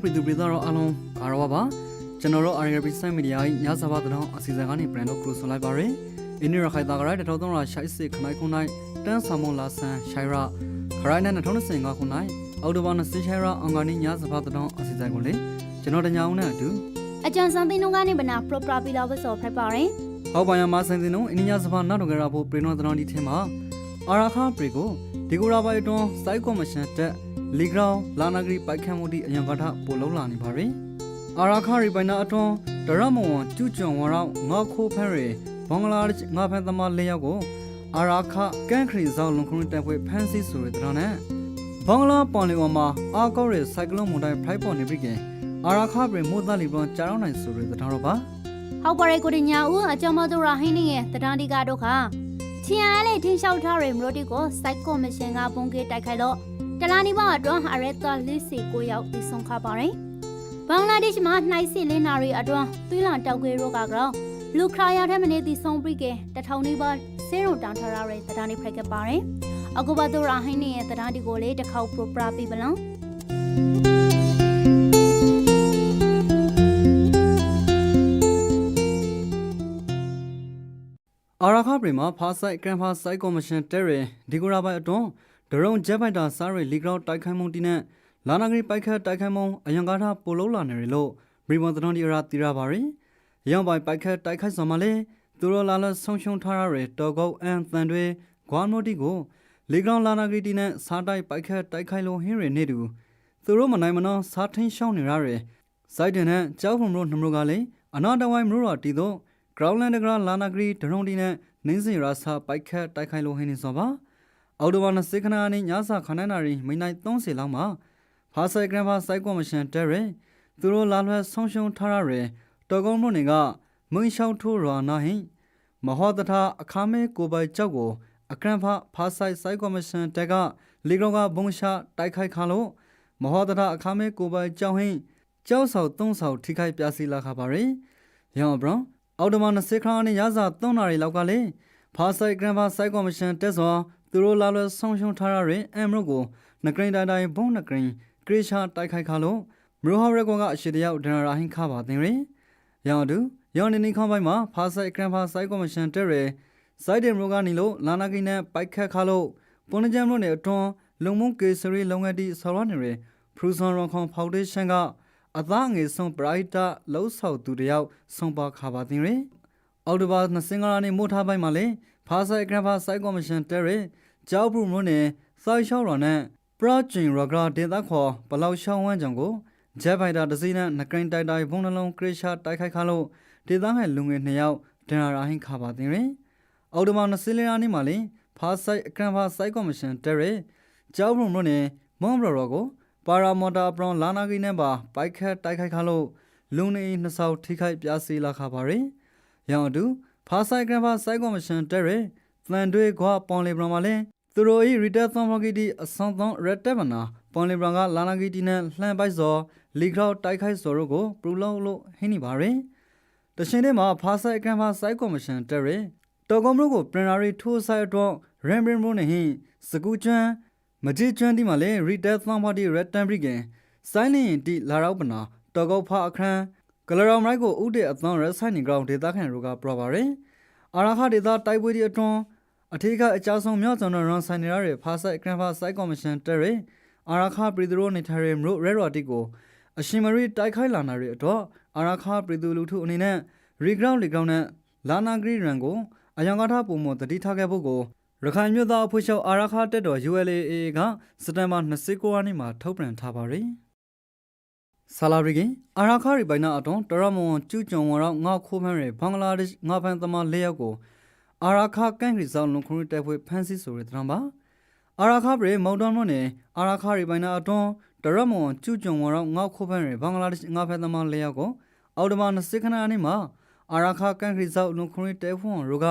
ပြည်သူပြည်သားတို့အားလုံးအားရပါကျွန်တော်တို့ RGB Site Media ၏ညစာပါတောင်းအစီအစဉ်ကနေ brand တို့ close လိုက်ပါရယ်အင်းရခိုင်တာကရိုက်1300ရှိုက်စစ်ခနိုင်ခုနိုင်တန်းဆောင်မလာဆန်ရှိုင်ရခရိုင်နဲ့2025ခုနိုင်အော်တိုဘာနဲ့စရှိုင်ရအင်္ဂါနေ့ညစာပါတောင်းအစီအစဉ်ကိုလေကျွန်တော်တညာအောင်နဲ့အတူအကြံစံသိန်းလုံးကနေဗနာပရိုပရာပီလာဝတ်စောဖိုက်ပါရင်ဟောက်ပိုင်ယမဆန်စင်တို့အင်းညစာပါနောက်တော့ကြရဖို့ပြည်တော်တောင်းဒီထဲမှာအာရခပရီကိုဒီကိုရာပိုင်တွန်းစိုက်ကောမရှင်တက် လီဂရောင်လာနာဂရီပိုက်ခတ်မှုဒီအယံကထပို့လုံးလာနေပါရယ်အာရာခရီပိုင်နာအတွန်းဒရမဝန်ကျူကျွံဝရောင်းငါခိုးဖန်းရီဘင်္ဂလားဒေ့ရှ်ငါဖန်သမားလေးယောက်ကိုအာရာခကန်ခရီဇောက်လုံခုံတက်ဖွဲ့ဖန်စီဆိုရတဲ့တော့နဲ့ဘင်္ဂလားပွန်လီဝမှာအာကောက်ရဲ့စိုက်ကလုန်းမွန်တိုင်းဖိုက်ပေါ်နေပြီကင်အာရာခပြင်မိုးသားလီပွန်ကြားအောင်နိုင်ဆိုရတဲ့တော့ပါဟောက်ပါရဲကိုတညာဦးအကြောမတို့ရာဟင်းနေရဲ့တဒန်ဒီကာတို့ခါချီယာလေးထင်းလျှောက်ထားရမလို့ဒီကိုစိုက်ကောမရှင်ကပုံကေတိုက်ခိုက်လို့ တလာနီဘောအတွန်းအရက်တာလစ်စီကိုရောက်ဒီဆုံးခါပါရင်ဘင်္ဂလားဒေ့ရှ်မှာနှိုက်စစ်လင်းနာရီအတွန်းသွေးလံတောက်ခွေရောကကောင်လူခရာယာထဲမနေသည်ဆုံးပြီးကတထောင်နီးပါဆေးရုံတောင်ထားရတဲ့တဒန်ဒီဖရက်ကပါရင်အကူဘတို့ရာဟင်းနေရဲ့တဒန်ဒီကိုလေးတစ်ခေါက်ပရိုပရာပြပလောင်အာရာခပြင်မှာဖာဆိုင်ဂရန်ဖာဆိုင်ကော်မရှင်တဲရဒီကိုရာပိုင်အတွန်း ဒရုံဂျက်ဖိုက်တာစားရီလီဂရောင်းတိုက်ခိုက်မှုတီနဲ့လာနာဂရီပိုက်ခတ်တိုက်ခိုက်မှုအယံကားထားပိုလုံးလာနေရလို့ဘရီဝန်တတော်ဒီရာတီရာပါရီရောင်ပိုင်ပိုက်ခတ်တိုက်ခိုက်ဆောင်မလဲသူတို့လာလဆုံရှုံထားရတဲ့တော်ကုတ်အန်တန်တွေဂွာနိုတီကိုလီဂရောင်းလာနာဂရီတီနဲ့စားတိုက်ပိုက်ခတ်တိုက်ခိုက်လို့ဟင်းရနေတူသူတို့မနိုင်မနှောစားထင်းရှောင်းနေရတဲ့စိုက်တင်နဲ့ကြောက်ဖုံတို့နှမတို့ကလည်းအနာတဝိုင်းမလို့တော်တီတော့ groundland ကလာနာဂရီဒရုံတီနဲ့နင်းစင်ရာစာပိုက်ခတ်တိုက်ခိုက်လို့ဟင်းနေစောပါ အော်တိုဘာ20ခဏနဲ့ညစာခဏနာရီမိနစ်30လောက်မှာဖာဆိုင်ဂရန်ဖာစိုက်ကောမရှင်တဲရဲသူတို့လာလွှဲဆုံးရှုံထားရတဲ့တော်ကုန်းတို့တွေကမင်းရှောင်းထိုးရနာဟင်မဟောတထအခါမဲကိုပိုင်ကြောက်ကိုအကရန်ဖာဖာဆိုင်စိုက်ကောမရှင်တက်ကလီဂရောကဘုံရှာတိုက်ခိုက်ခါလို့မဟောတထအခါမဲကိုပိုင်ကြောက်ဟင်ကြောက်ဆောက်သုံးဆောက်ထိခိုက်ပြစီလာခပါရယ်ရောင်ဘရောင်အော်တိုမန်20ခါနဲ့ရစာ3နာရီလောက်ကလေဖာဆိုင်ဂရန်ဖာဆိုင်ကော်မရှင်တက်စွာ သူတို့လာလွဲဆုံးရှုံထားရတဲ့အမ်မရုကိုနဂရိန်တိုင်တိုင်ဘုံနဂရိန်ဂရေရှာတိုက်ခိုက်ခါလို့မရဟရက်ကွန်ကအရှိတယောက်ဒနရာဟင်ခပါတင်ရယ်ရောင်တူရောင်နေနေခေါင်းပိုင်းမှာဖာဆိုင်ဂရန်ဖာဆိုင်ကော်မရှင်တက်ရယ်စိုက်တယ်မရုကနေလို့လာနာကိနဲ့ပိုက်ခတ်ခါလို့ပွန်နဂျမ်လို့နေအတွန်းလုံမုံကေစရီလုံငယ်တီဆော်ရနေရယ်ဖရူဆွန်ရွန်ခွန်ဖောင်ဒေးရှင်းကအသားငယ်ဆုံးပရိုက်တာလှုပ်ဆောက်သူတယောက်ဆုံးပါခါပါတင်ရယ်အော်တိုဘာ20ရက်နေ့မို့ထားပိုင်းမှာလေ ဖာဆိုင်ဂရန်ဖာဆိုင်ကော်မရှင်တဲရဲကြောက်ဘူးမလို့နဲ့စိုက်ရှောက်တော်နဲ့ပရဂျင်ရဂရာဒေတာခေါ်ဘလောက်ရှောင်းဝမ်းကြောင့်ကိုဂျက်ဖိုက်တာဒစီနဲ့နကရင်တိုက်တိုက်ဘုံနှလုံးကရရှာတိုက်ခိုက်ခါလို့ဒေတာဟဲ့လူငယ်နှစ်ယောက်ဒန်ရာဟင်ခါပါတင်ရင်အော်တိုဘာ20ရက်နေ့မှာလေဖာဆိုင်ဂရန်ဖာဆိုင်ကော်မရှင်တဲရဲကြောက်ဘူးမလို့နဲ့မွန်ဘရောကိုပါရာမော်တာပရောင်လာနာဂီနဲ့ပါပိုက်ခတ်တိုက်ခိုက်ခါလို့လူနေနှစ်ဆောက်ထိခိုက်ပြားစီလာခါပါရယ်ရောင်အတူ ဖာဆိုင်ဂရန်ဖာဆိုင်ကော်မရှင်တဲရဲသန်တွေကွာပွန်လီဘရန်မှာလဲသူတို့ဤရီတာသွန်ဖော်ဂီတီအစွန်သွန်ရက်တက်မနာပွန်လီဘရန်ကလာနာဂီတီနဲ့လှန်ပိုက်စော်လီဂရော့တိုက်ခိုက်စော်တို့ကိုပရူလုံးလို့ဟင်းနေပါရယ်တရှင်ထဲမှာဖာဆိုင်ဂရန်ဖာဆိုင်ကော်မရှင်တဲရဲတော်ကွန်မလို့ကိုပရင်နာရီထိုးဆိုင်တော့ရမ်ဘရင်ဘရိုနဲ့ဟင်းစကူကျွမ်းမကြည့်ကျွမ်းဒီမှာလဲရီတာသွန်ဖော်ဂီတီရက်တန်ဘရီကန်ဆိုင်းလင်းတီလာရောက်ပနာတော်ကောက်ဖာအခန်း ကလရောင်မိုက်ကိုဥတဲ့အသွန်ရက်ဆိုင်နေကောင်ဒေတာခန်ရိုကပရပါရယ်အာရာခဒေတာတိုက်ပွဲဒီအတွန်းအထူးကအကြောင်းဆုံးမြောက်ကျွန်တော်ရန်ဆိုင်နေရတဲ့ဖာဆိုင်ဂရန်ဖာဆိုင်ကော်မရှင်တဲရယ်အာရာခပြည်သူတို့နေထိုင်တဲ့မြို့ရဲရော်တီကိုအရှင်မရီတိုက်ခိုက်လာနာတဲ့အတွက်အာရာခပြည်သူလူထုအနေနဲ့ရီဂရောင်းလီဂရောင်းနဲ့လာနာဂရီရန်ကိုအယံကားထားပုံမတတိထားခဲ့ဖို့ကိုရခိုင်မြို့သားအဖွဲ့ချုပ်အာရာခတက်တော် ULAA ကစက်တဘာ29ရက်နေ့မှာထုတ်ပြန်ထားပါရယ် ဆာလာရီကင်အာရာခရီပိုင်နာအတွန်တရမွန်ကျူကျွံဝရောငါခိုးဖမ်းရဘင်္ဂလားဒေ့ရှ်ငါဖန်သမား၄ယောက်ကိုအာရာခကန်ရီဇောင်းလုံခုရတက်ဖွဲ့ဖမ်းဆီးဆိုရတဲ့တရံပါအာရာခပရေမော်ဒန်မွန်နဲ့အာရာခရီပိုင်နာအတွန်တရမွန်ကျူကျွံဝရောငါခိုးဖမ်းရဘင်္ဂလားဒေ့ရှ်ငါဖန်သမား၄ယောက်ကိုအော်ဒမာ20ခဏနေ့မှာအာရာခကန်ရီဇောင်းလုံခုရတက်ဖွန်ရိုက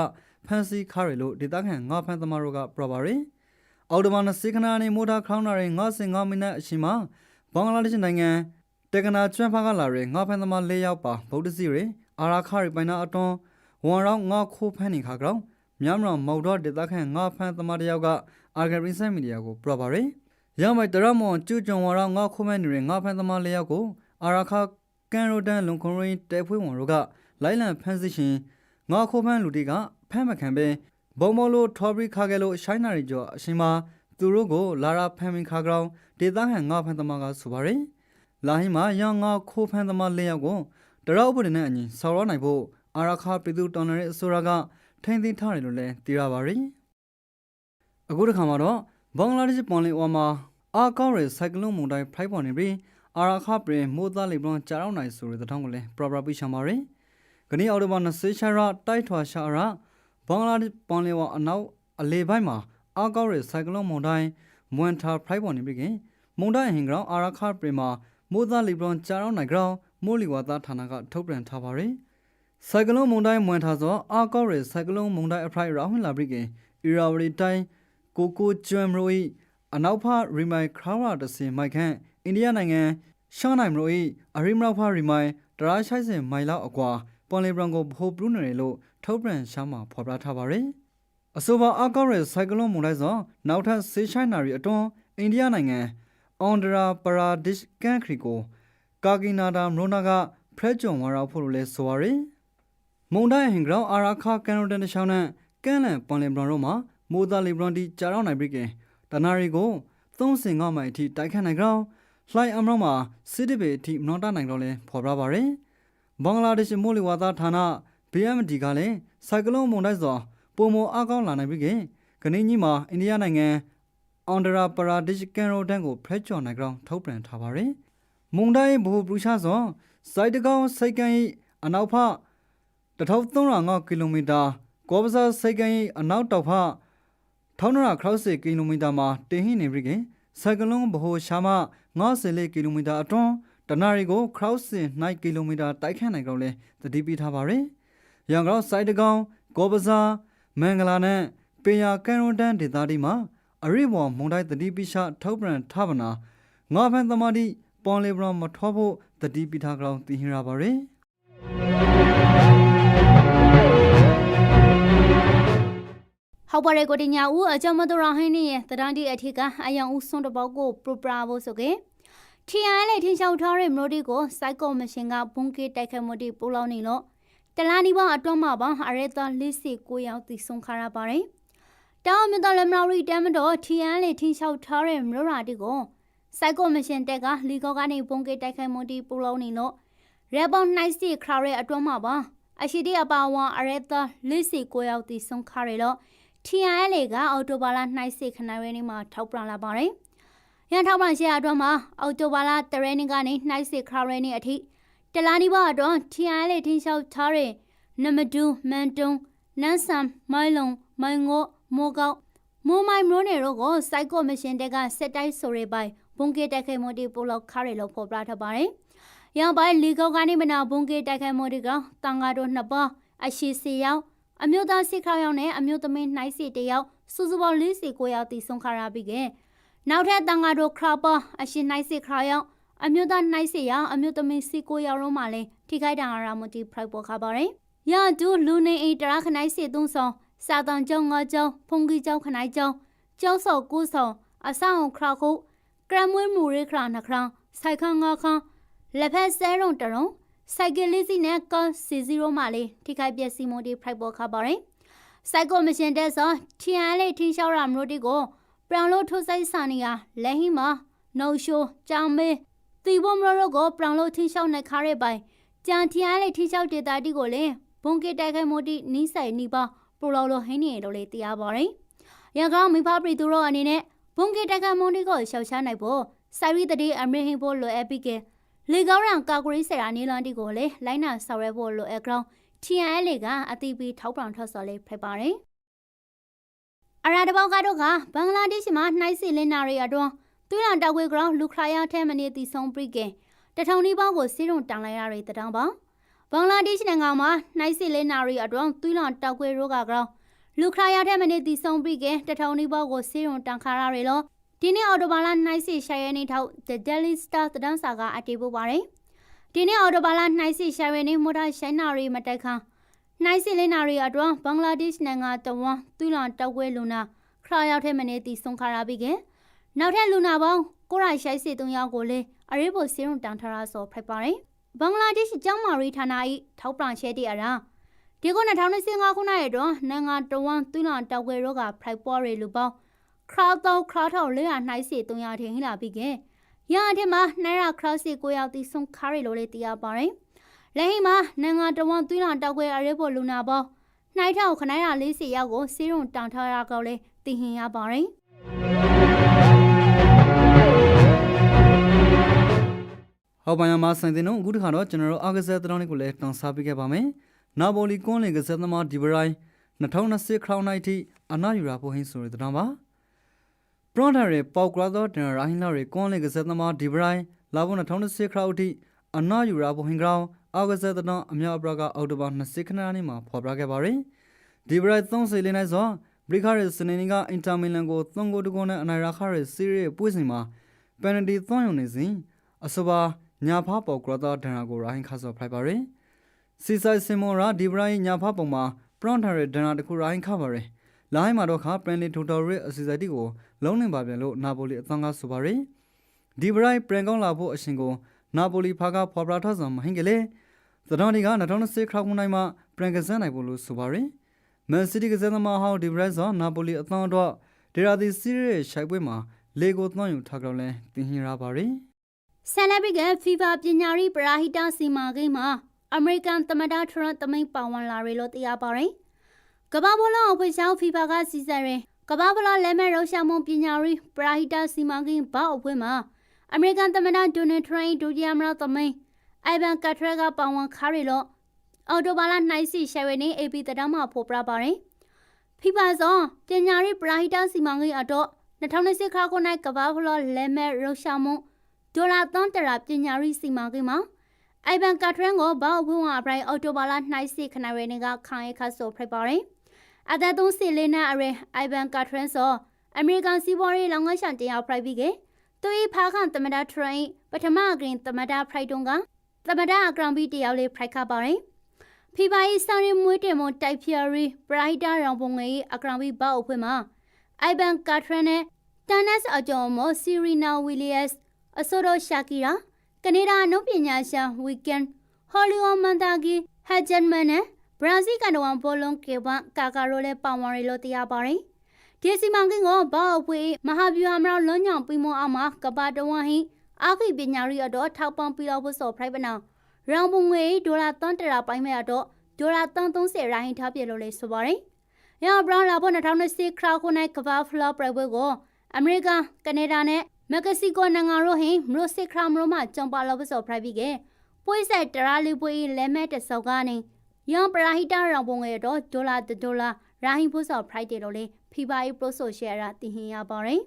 ဖမ်းဆီးခါရလို့ဒေတာခန်ငါဖန်သမားရိုကပရပါရီအော်ဒမာ20ခဏနေ့မိုတာခေါင်းနာရင်55မိနစ်အချိန်မှာဘင်္ဂလားဒေ့ရှ်နိုင်ငံ တက္ကနာကျွမ်းဖားကလာရဲငါဖန်သမား၄ယောက်ပါဗုဒ္ဓစီရဲအာရာခရီပိုင်နာအတွန်းဝန်ရောင်းငါခိုးဖမ်းနေခါကြောင်မြမရမော်တော့ဒေတာခန့်ငါဖန်သမားတယောက်ကအာဂရင်ဆိုင်မီဒီယာကိုပရပါရဲရမိုက်တရမွန်ကျူကြုံဝါရငါခုမဲ့နေရငါဖန်သမားလေးယောက်ကိုအာရခကန်ရိုဒန်လုံခွန်ရင်တဲဖွေးဝန်တို့ကလိုက်လံဖမ်းဆီးရှင်ငါခိုးဖမ်းလူတွေကဖမ်းမခံပဲဘုံမလို့ထော်ဘရီခါကဲလို့ရှိုင်းနာရီကျော်အရှင်မသူတို့ကိုလာရာဖမ်းမင်ခါကောင်ဒေသခံငါဖန်သမားကဆိုပါရယ် လာဟိမှာရငါခိုးဖမ်းသမားလေးယောက်ကိုတရောက်ပုဒ်နဲ့အညီဆော်ရောနိုင်ဖို့အာရခပြည်သူတော်နယ်အစိုးရကထိန်းသိမ်းထားတယ်လို့လည်းသိရပါရယ်အခုတစ်ခါမှာတော့ဘင်္ဂလားဒေ့ရှ်ပွန်လင်ဝါမှာအာကောက်ရဲဆိုင်ကလုန်းမုန်တိုင်းဖိုက်ပေါ်နေပြီးအာရခပြည်မိုးသားလေပလွန်ကြားအောင်နိုင်ဆိုတဲ့တောင်းကိုလည်းပရပရပြချမှာရယ်ခဏီအော်တိုဘာ20ရှာရတိုက်ထွာရှာရဘင်္ဂလားဒေ့ရှ်ပွန်လင်ဝါအနောက်အလေပိုင်းမှာအာကောက်ရဲဆိုင်ကလုန်းမုန်တိုင်းမွန်တာဖိုက်ပေါ်နေပြီးကမုန်တိုင်းဟင်ကောင်အာရခပြည်မှာ မိုးသားလေပလွန်ကြားအောင်နိုင်ကောင်မိုးလီဝါသားဌာနကထုတ်ပြန်ထားပါရယ်ဆိုင်ကလုန်းမုန်တိုင်းမွန်ထားသောအာကောက်ရဲဆိုင်ကလုန်းမုန်တိုင်းအဖရိုက်ရာဟွန်လာပြီးကအီရာဝရီတိုင်းကိုကိုကျွမ်ရိုဤအနောက်ဖရီမိုင်ခရာဝါတစင်မိုက်ခန့်အိန္ဒိယနိုင်ငံရှောင်းနိုင်မလို့၏အရိမရောက်ဖရီမိုင်တရာရှိုက်စင်မိုင်လောက်အကွာပွန်လီဘရန်ကိုဘိုပလူးနယ်လို့ထုတ်ပြန်ရှာမှာဖော်ပြထားပါရယ်အဆိုပါအကောက်ရဲဆိုင်ကလုန်းမုန်တိုင်းစောနောက်ထပ်ဆေးရှိုင်းနာရီအတွန်းအိန္ဒိယနိုင်ငံ အွန်ဒရာပရာဒစ်ကန်ခရီကိုကာကီနာဒါမရိုနာကဖရက်ဂျွန်ဝါရာဖို့လို့လဲဆိုပါရယ်မုန်တိုင်းဟင်ဂရောင်အာရာခကန်ရိုဒန်တချောင်းနဲ့ကန်လန်ပွန်လီဘရန်တို့မှာမိုးသားလီဘရန်တီကြားတော့နိုင်ပြီကင်တနာရီကို35မိုင်အထိတိုက်ခတ်နိုင်ကြောင်းလှိုင်းအမရောမှာစစ်တပေအထိမနှောတနိုင်တော့လဲဖော်ပြပါရယ်ဘင်္ဂလားဒေ့ရှ်မိုးလေဝသဌာန BMD ကလည်းဆိုင်ကလုန်းမုန်တိုင်းစွာပုံမအကောင်းလာနိုင်ပြီကခဏကြီးမှာအိန္ဒိယနိုင်ငံ အန်ဒရာပရာဒစ်ကန်ရိုဒန်ကိုဖရက်ကျော်နိုင်ကြောင်းထုတ်ပြန်ထားပါရယ်မုန်တိုင်းဘူပလူရှာစွာစိုက်တကောင်စိတ်ကန်၏အနောက်ဖ1305ကီလိုမီတာကောပစာစိတ်ကန်၏အနောက်တောက်ဖထောင်းနရာခရောက်စီကီလိုမီတာမှာတင်ဟိနေပြီကဆိုင်ကလုန်းဘဟိုရှာမ94ကီလိုမီတာအတွန်းတနာရီကိုခရောက်စီ9ကီလိုမီတာတိုက်ခတ်နိုင်ကြောင်းလဲသတိပေးထားပါရယ်ရန်ကုန်စိုက်တကောင်ကောပစာမင်္ဂလာနဲ့ပေယာကန်ရွန်တန်ဒေသဒီမှာ အရိဘော်မုန်တိုင်းသတိပိရှထုတ်ပြန်ထားပါနာငါဖန်သမားတိပွန်လီဘရန်မထောဖို့သတိပိထားကြောင်းသိဟင်ရပါရယ်ဟောက်ပါရဲကိုတင်ညာဦးအကြောင်းမတော်ရဟင်းနေရဲ့တဒန်းဒီအထီကအယံဦးစွန်တပေါက်ကိုပရပရာဖို့ဆိုကေထီအိုင်လေထင်းချောက်ထားတဲ့မလို့ဒီကိုစိုက်ကောမရှင်ကဘုန်ကေတိုက်ခိုက်မှုတိပူလောင်းနေလို့တလာနီပေါင်းအတွန်းမှာပေါင်းအရဲသား၄စီကိုရောက်တည်ဆုံခါရပါတယ် တောင်မြတော်လမနာရီတမ်မတော်ထီအိုင်လေထင်းချောက်ထားတဲ့မလို့ရာဒီကိုစိုက်ကောမရှင်တက်ကလီကောကနေဘုန်ကေတိုက်ခိုက်မှုတိပူလောင်းနေလို့ရဲပေါင်းနိုင်စီခါရဲအတွန်းမှာပါအရှိတိအပါဝါအရဲသား၄စီကိုရောက်တည်ဆုံခါရလို့ TNL ကအော်တိုဘာလ26ခဏရဲနေ့မှာထောက်ပြလာပါတယ်။ရန်ထောက်ပံ့ရှယ်အတွန်းမှာအော်တိုဘာလတရဲနေ့ကနေ26ခဏရဲနေ့အထိတလာနီဘအတွန်း TNL ထင်းလျှောက်ထားတဲ့နမဒူမန်တုံနန်းဆမ်မိုင်လုံမိုင်ငို မိုးကောက်မိုးမိုင်မရိုးနေတို့ကိုစိုက်ကောမရှင်တဲကစက်တိုက်ဆိုရပိုင်ဘုံကေတိုက်ခိုက်မှုတီပိုလောက်ခါရလို့ဖော်ပြထားပါတယ်။ရန်ပိုင်လီကောကနေမနာဘုံကေတိုက်ခိုက်မှုတီကတန်ဃာတို့နှစ်ပါးအရှိစီရောက်အမျိုးသားစစ်ခေါရောက်နဲ့အမျိုးသမီးနှိုင်းစီတယောက်စုစုပေါင်း၄စီကိုရောက်တည်ဆုံးခါရပြီးကဲနောက်ထပ်တန်ဃာတို့ခရာပါအရှင်နှိုင်းစီခါရောက်အမျိုးသားနှိုင်းစီရောက်အမျိုးသမီးစီကိုရောက်တော့မှလဲထိခိုက်တန်ရာမတီဖရိုက်ပေါ်ခါပါရင်ရတူလူနေအိတရာခနိုင်စီသုံးဆောင် စာတန်ကျောင်းငါကျောင်းဖုန်ကြီးကျောင်းခနိုင်ကျောင်းကျောင်းစော်ကိုဆောင်အဆောင်ခရာခုကရမွေးမူရိခရာနှခရာဆိုင်ခန်းငါခန်းလက်ဖက်ဆဲရုံတရုံစိုက်ကယ်လေးစီနဲ့ကောစီဇီရိုမှလေးထိခိုက်ပျက်စီးမှုတွေဖိုက်ပေါ်ခါပါတယ်။စိုက်ကောမရှင်တဲ့ဆိုထီအန်လေးထင်းလျှောက်ရမလို့ဒီကိုပြောင်လို့ထိုးဆိုင်စာနေရလက်ဟိမှာနှုတ်ရှိုးကြောင်မေးတီဘုံမလို့ကိုပြောင်လို့ထင်းလျှောက်နေခါရဲပိုင်ကြံထီအန်လေးထင်းလျှောက်ဒေတာတီကိုလေဘုံကေတိုက်ခိုက်မှုတိနီးဆိုင်နီးပါ ပရိုလော်လိုဟင်းနေလို့လေတရားပါတယ်။ရကောင်မိဖပရီသူတို့အနေနဲ့ဘုံကေတိုက်ခိုက်မှုတိကိုရှောက်ချနိုင်ဖို့စိုက်ရီတတိအမရဟင်ဖို့လိုအပ်ပြီးကလေကောင်းရံကာကွယ်ဆရာနီလန်တီကိုလေလိုင်းနာဆော်ရဲဖို့လိုအပ်ကောင် TNL ကအတိပီထောက်ပံ့ထွက်စော်လေးဖြစ်ပါတယ်။အရာတပေါက်ကတော့ကဘင်္ဂလားဒေ့ရှ်မှာနှိုင်းစီလင်းနာရီအတွန်းသွေးလံတောက်ဝေးကောင်လူခရာယာထဲမနေတီဆုံးပြိကင်တထောင်နီးပေါင်းကိုစီးရုံတန်လိုက်ရတဲ့တောင်ပါ ဘင်္ဂလားဒေ့ရှ်နိုင်ငံမှာနှိုင်းစီလင်းနာရီအတွန်းသွေးလံတောက်ဝေးရောဂါကောင်လူခရာယာထဲမနေတီဆုံးပြိကင်တထောင်နီးပေါင်းကိုစီးရုံတန်ခါရရလို့ဒီနေ့အော်တိုဘာလ90ရှာရဲနေထောက် The Daily Star တဒန်းစာကအတေးပို့ပါတယ်။ဒီနေ့အော်တိုဘာလ90ရှာရဲနေမိုတာရှိုင်းနာရီမတက်ခါ90လင်းနာရီအတွန်းဘင်္ဂလားဒေ့ရှ်နိုင်ငံတဝန်သွီလန်တောက်ဝဲလူနာခရာရောက်တဲ့မနေ့တီဆုံးခါရပြီးကနောက်ထပ်လူနာပေါင်း983ယောက်ကိုလည်းအရေးပေါ်ဆေးရုံတန်ထရာဆိုဖိုက်ပါတယ် ဘင်္ဂလားဒေ့ရှ်ကျောင်းမာရီဌာန၏ထောက်ပံ့ချက်တည်းအရာဒီကု2025ခုနှစ်ရဲ့တော့နိုင်ငံတော်ဝန်သွင်းလာတောက်ွယ်ရောကဖိုက်ပေါ်ရီလူပေါင်းခရောက်တော့ခရောက်ထောက်400နှိုက်စီ300ထင်ဟလာပြီးကဲရအထက်မှာနိုင်ရခရောက်စီ9ယောက်တီဆုံးခါရီလိုလေးတရားပါတယ်လက်ဟိမှာနိုင်ငံတော်ဝန်သွင်းလာတောက်ွယ်အရေးပေါ်လူနာပေါင်းနှိုက်ထောက်ခနိုင်ရ40ယောက်ကိုဆေးရုံတန်ထရာကောလေးတင်ဟင်ရပါတယ် ဟောက်ပိုင်းမှာဆိုင်တင်တော့အခုတစ်ခါတော့ကျွန်တော်တို့အားကစားသတင်းလေးကိုလည်းတောင်းစားပေးခဲ့ပါမယ်။နာပိုလီကွန်လင်ကစားသမားဒီဘရိုင်း2020ခရောင်းနိုင်ထိအနာယူရာပိုဟင်းဆိုတဲ့သတင်းပါ။ပရွန်တာရဲ့ပေါကရာသောတန်ရိုင်းလာရဲ့ကွန်လင်ကစားသမားဒီဘရိုင်းလာဘ2020ခရောင်းထိအနာယူရာပိုဟင်းကောင်အားကစားသတင်းအမြောက်အပရကအောက်တိုဘာ20ခဏနေ့မှာဖော်ပြခဲ့ပါရယ်။ဒီဘရိုင်း30လေးနိုင်စွာဘရိခါရဲ့စနေနေ့ကအင်တာမီလန်ကို3ဂိုးတကွနဲ့အနိုင်ရခရဲ့စီးရဲပွဲစဉ်မှာပန်နတီသွန်းယုံနေစဉ်အဆိုပါ ညာဖားပေါ်ကရတာဒန်ရာကိုရိုင်းခါဆော့ဖလိုက်ပါရယ်စီဆိုင်စင်မောရာဒီဘရိုင်းညာဖားပုံမှာပရွန်ထာရဲ့ဒန်ရာတခုရိုင်းခါပါရယ်လိုင်းမှာတော့ခပရန်လီထိုတော်ရဲ့အစီအစီတီကိုလုံးနေပါပြန်လို့နာပိုလီအသံကဆိုပါရယ်ဒီဘရိုင်းပရန်ကောင်းလာဖို့အရှင်ကိုနာပိုလီဖာကဖော်ပြထားဆောင်မဟင်ကလေးသတော်ဒီက2020ခရောက်ခုနိုင်မှာပရန်ကစားနိုင်ဖို့လို့ဆိုပါရယ်မန်စီးတီးကစားသမားဟောင်းဒီဘရိုင်းဆိုနာပိုလီအသံတော့ဒေရာဒီစီးရဲ့ရှိုက်ပွဲမှာလေကိုသွန်းယူထားကြောင်းလဲတင်ဟင်ရပါရယ် ဆယ်လဘီကဖီဖာပညာရီပရာဟိတစီမာကိန်းမှာအမေရိကန်သမ္မတထရန့်တမိန်ပါဝင်လာရလို့သိရပါတယ်။ကမ္ဘာဘလုံးအဖွဲ့ရှောင်းဖီဖာကစီစဉ်ရင်ကမ္ဘာဘလုံးလက်မဲ့ရုရှားမုံပညာရီပရာဟိတစီမာကိန်းဘောက်အဖွဲ့မှာအမေရိကန်သမ္မတဒိုနယ်ထရန့်ဒုတိယမရတမိန်အိုင်ဗန်ကတ်ထရကပါဝင်ခါရီလို့အော်တိုဘာလနိုင်စီရှယ်ဝဲနေ AP တရမဖော်ပြပါတယ်။ဖီဖာစောပညာရီပရာဟိတစီမာကိန်းအတော့2020ခါခုနိုင်ကမ္ဘာဘလုံးလက်မဲ့ရုရှားမုံ ဒေါ်လာသန်းတရာပညာရေးစီမံကိန်းမှာအိုင်ဗန်ကတ်ထရန်ကိုဘောက်ဘုံအပရိုင်အော်တိုဘာလာနှိုက်စီခနရဲနေကခိုင်ခါဆိုဖိပါတယ်အသက်သုံးစီလေးနာအရဲအိုင်ဗန်ကတ်ထရန်ဆိုအမေရိကန်စီးပွားရေးလောင်ငန်းရှန်တရားဖရိုက်ပြီးကသူ၏ဖားခန့်သမ္မတထရန်ပထမအကရင်သမ္မတဖရိုက်တုံးကသမ္မတအကရံဘီတယောက်လေးဖရိုက်ခပါတယ်ဖီပါဤစာရီမွေးတင်မတိုက်ဖျာရီပရိုက်တာရောင်ပုံငယ်အကရံဘီဘောက်အဖွင့်မှာအိုင်ဗန်ကတ်ထရန်နဲ့တန်နက်စ်အကျော်မောစီရီနာဝီလီယပ်စ် အဆိုတိုရှာကီရာကနေဒါအနုပညာရှင်ဝီကန်ဟော်လီဝမန်တာဂီဟက်ဂျန်မန်နဲ့ဘရာဇီးကန်တော်ဘောလုံးကေဘန်ကာကာရိုလည်းပါဝင်ရလို့တရားပါတယ်ဒီစီမံကိန်းကိုဘောက်အဖွေမဟာဗျူဟာမတော်လွန်ညောင်ပြီးမအောင်မှာကပါတဝဟိအာခိပညာရီအတော့ထောက်ပံ့ပြီးတော့ဖို့ဆိုဖရိုက်ပနာရောင်ပုံငွေဒေါ်လာတန်တရာပိုင်းမဲ့အတော့ဒေါ်လာတန်30ရိုင်းထားပြလို့လေဆိုပါတယ်ရဘရောင်းလာဖို့2020ခရာခုနိုင်ကဘာဖလော့ပရပွဲကိုအမေရိကန်ကနေဒါနဲ့ မက္ကဆီကိုနိုင်ငံရောဟင်မရိုစစ်ခရမရိုမှကျုံပါလို့ပစော်ဖရိုက်ပြီးကပွိဆက်တရာလီပွေလဲမဲတဆောက်ကနေယံပရာဟိတရောင်ပုံငယ်တော့ဒေါ်လာဒေါ်လာရာဟင်ဖို့စော်ဖရိုက်တယ်လို့လေဖီဘာဤပရိုဆိုရှယ်ရာတင်ဟင်ရပါတယ်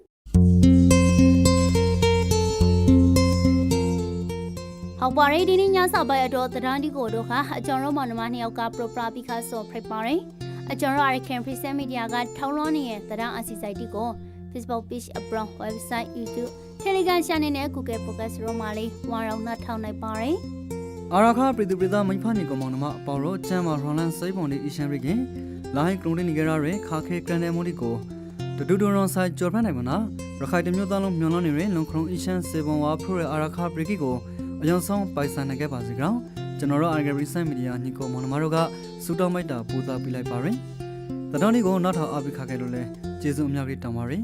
ဟောက်ပါရီဒီနေ့ညစာပိုင်းအတော့တဒန်းဒီကိုတို့ကအကျော်ရောမောင်နှမနှစ်ယောက်ကပရိုပရာပီခါဆိုဖရိုက်ပါတယ်အကျော်ရောအရကန်ဖရီဆန်မီဒီယာကထောင်းလွှမ်းနေတဲ့တဒန်းအစီစိုက်တီကို Facebook page အပရော website YouTube Telegram channel နဲ့ Google Podcast ရောမှာလေးဝါရောင်းနှထောင်နိုင်ပါတယ်အာရခပြည်သူပြည်သားမိဖာနေကောင်မောင်နှမအပေါရောကျမ်းမာရွန်လန်စိတ်ပုံလေးအရှင်ရိခင်လိုင်းကလုံးတင်နေကြရတဲ့ခါခဲကန်တဲ့မိုဒီကိုတတူတူရွန်ဆိုင်ကြော်ဖတ်နိုင်မလားရခိုင်တမျိုးသားလုံးမျောလွန်နေတဲ့လုံခရုံအရှင်စေပုံဝါဖရိုရဲ့အာရခပရိကိကိုအယုံဆုံးပိုင်ဆိုင်နိုင်ခဲ့ပါစေကြောင်းကျွန်တော်တို့အာဂရီဆိုင်မီဒီယာညီကိုမောင်နှမတို့ကစူတောင်းမိုက်တာပူဇော်ပေးလိုက်ပါရယ် တတော်လေးကိုနောက်ထောင်အားပေးခါခဲ့လို့လဲကျေးဇူးအများကြီးတောင်းပါတယ်